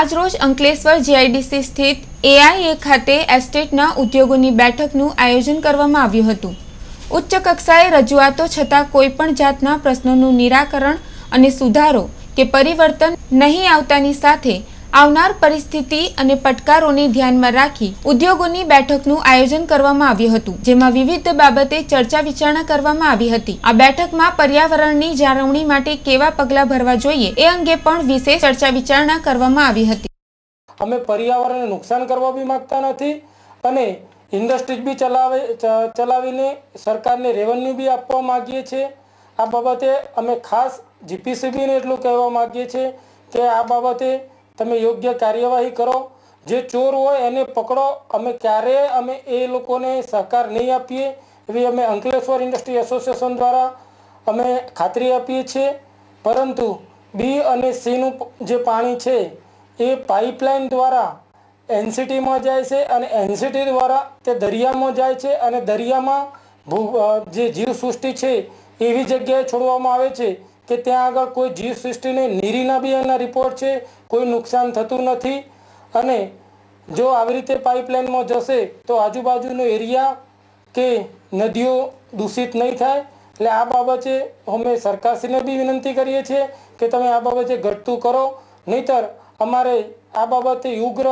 આજરોજ અંકલેશ્વર જીઆઈડીસી સ્થિત એઆઈએ ખાતે એસ્ટેટના ઉદ્યોગોની બેઠકનું આયોજન કરવામાં આવ્યું હતું. ઉચ્ચ કક્ષાએ રજૂઆતો છતાં કોઈપણ જાતના પ્રશ્નોનું નિરાકરણ અને સુધારો કે પરિવર્તન નહીં આવતાની સાથે આવનાર પરિસ્થિતિ અને પડકારોને ધ્યાનમાં રાખી ઉદ્યોગોની બેઠકનું આયોજન કરવામાં આવ્યું હતું, જેમાં વિવિધ બાબતે ચર્ચા વિચારણા કરવામાં આવી હતી. આ બેઠકમાં પર્યાવરણની જાળવણી માટે કેવા પગલાં ભરવા જોઈએ એ અંગે પણ વિશેષ ચર્ચા વિચારણા કરવામાં આવી હતી. અમે પર્યાવરણને નુકસાન કરવા બી માગતા નથી અને ઇન્ડસ્ટ્રીઝ બી ચલાવે ચલાવીને સરકારને રેવન્યુ બી આપવા માગીએ છીએ. આ બાબતે અમે ખાસ જીપીસીબીને એટલું કહેવા માગીએ છીએ કે આ બાબતે તમે યોગ્ય કાર્યવાહી કરો, જે ચોર હોય એને પકડો, અમે ક્યારેય અમે એ લોકોને સહકાર નહીં આપીએ, એવી અમે અંકલેશ્વર ઇન્ડસ્ટ્રી એસોસિએશન દ્વારા અમે ખાતરી આપીએ છીએ. પરંતુ બી અને સીનું જે પાણી છે, એ પાઇપલાઇન દ્વારા એનસીટીમાં જાય છે અને એનસીટી દ્વારા તે દરિયામાં જાય છે અને દરિયામાં ભૂ જે જીવસૃષ્ટિ છે, એવી જગ્યાએ છોડવામાં આવે છે. કે ત્યાં આગળ કોઈ જીવ સૃષ્ટિને નીરીના બી એના રિપોર્ટ છે, કોઈ નુકસાન થતું નથી. અને જો આવી રીતે પાઇપલાઇનમાં જશે, તો આજુબાજુનો એરિયા કે નદીઓ દૂષિત નહીં થાય. એટલે આ બાબતે અમે સરકારશ્રીને બી વિનંતી કરીએ છીએ કે તમે આ બાબતે ઘટતું કરો. નહીતર અમારે આ બાબતે ઉગ્ર